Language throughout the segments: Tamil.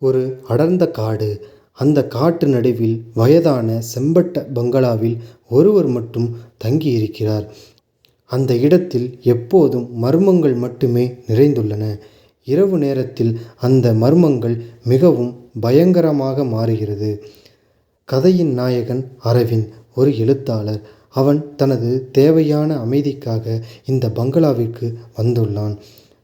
ஒரு அடர்ந்த காடு. அந்த காட்டு நடுவில் வயதான செம்பட்ட பங்களாவில் ஒருவர் மட்டும் தங்கியிருக்கிறார். அந்த இடத்தில் எப்போதும் மர்மங்கள் மட்டுமே நிறைந்துள்ளன. இரவு நேரத்தில் அந்த மர்மங்கள் மிகவும் பயங்கரமாக மாறுகிறது. கதையின் நாயகன் அரவிந்த் ஒரு எழுத்தாளர். அவன் தனது தேவையான அமைதிக்காக இந்த பங்களாவிற்கு வந்துள்ளான்.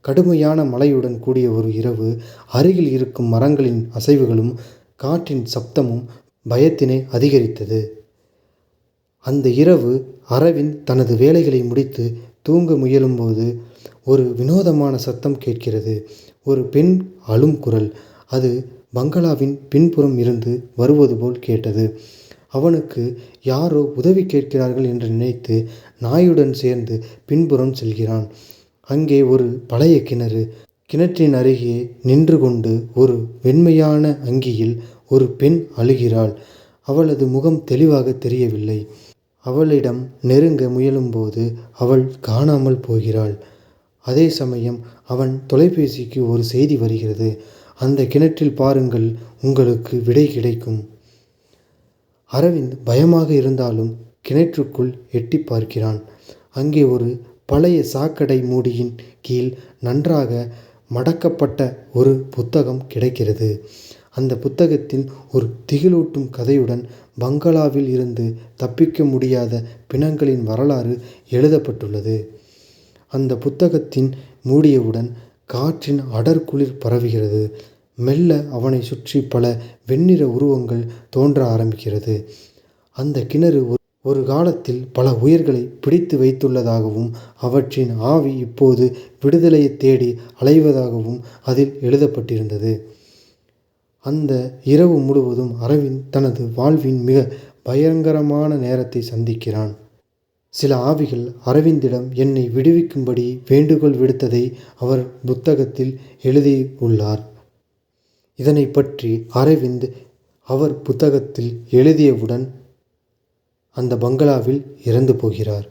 கடுமையான மழையுடன் கூடிய ஒரு இரவு அருகில் இருக்கும் மரங்களின் அசைவுகளும் காற்றின் சப்தமும் பயத்தினை அதிகரித்தது. அந்த இரவு அரவிந்த் தனது வேலைகளை முடித்து தூங்க முயலும்போது ஒரு வினோதமான சத்தம் கேட்கிறது. ஒரு பெண் அழும் குரல். அது பங்களாவின் பின்புறம் இருந்து வருவது போல் கேட்டது. அவனுக்கு யாரோ உதவி கேட்கிறார்கள் என்று நினைத்து நாயுடன் சேர்ந்து பின்புறம் செல்கிறான். அங்கே ஒரு பழைய கிணறு. கிணற்றின் அருகே நின்று கொண்டு ஒரு வெண்மையான அங்கியில் ஒரு பெண் அழுகிறாள். அவளது முகம் தெளிவாக தெரியவில்லை. அவளிடம் நெருங்க முயலும்போது அவள் காணாமல் போகிறாள். அதே சமயம் அவன் தொலைபேசிக்கு ஒரு செய்தி வருகிறது. அந்த கிணற்றில் பாருங்கள் உங்களுக்கு விடை கிடைக்கும். அரவிந்த் பயமாக இருந்தாலும் கிணற்றுக்குள் எட்டி பார்க்கிறான். அங்கே ஒரு பழைய சாக்கடை மூடியின் கீழ் நன்றாக மடக்கப்பட்ட ஒரு புத்தகம் கிடைக்கிறது. அந்த புத்தகத்தின் ஒரு திகிலூட்டும் கதையுடன் பங்களாவில் இருந்து தப்பிக்க முடியாத பிணங்களின் வரலாறு எழுதப்பட்டுள்ளது. அந்த புத்தகத்தின் மூடியவுடன் காற்றின் அடர்குளிர் பரவுகிறது. மெல்ல அவனை சுற்றி பல வெண்ணிற உருவங்கள் தோன்ற ஆரம்பிக்கிறது. அந்த கிணறு ஒரு ஒரு காலத்தில் பல உயிர்களை பிடித்து வைத்துள்ளதாகவும் அவற்றின் ஆவி இப்போது விடுதலையை தேடி அலைவதாகவும் அதில் எழுதப்பட்டிருந்தது. அந்த இரவு முழுவதும் அரவிந்த் தனது வாழ்வின் மிக பயங்கரமான நேரத்தை சந்திக்கிறான். சில ஆவிகள் அரவிந்திடம் என்னை விடுவிக்கும்படி வேண்டுகோள் விடுத்ததை அவர் புத்தகத்தில் எழுதியுள்ளார். இதனை பற்றி அரவிந்த் அவர் புத்தகத்தில் எழுதியவுடன் அந்த பங்களாவில் இறந்து போகிறார்.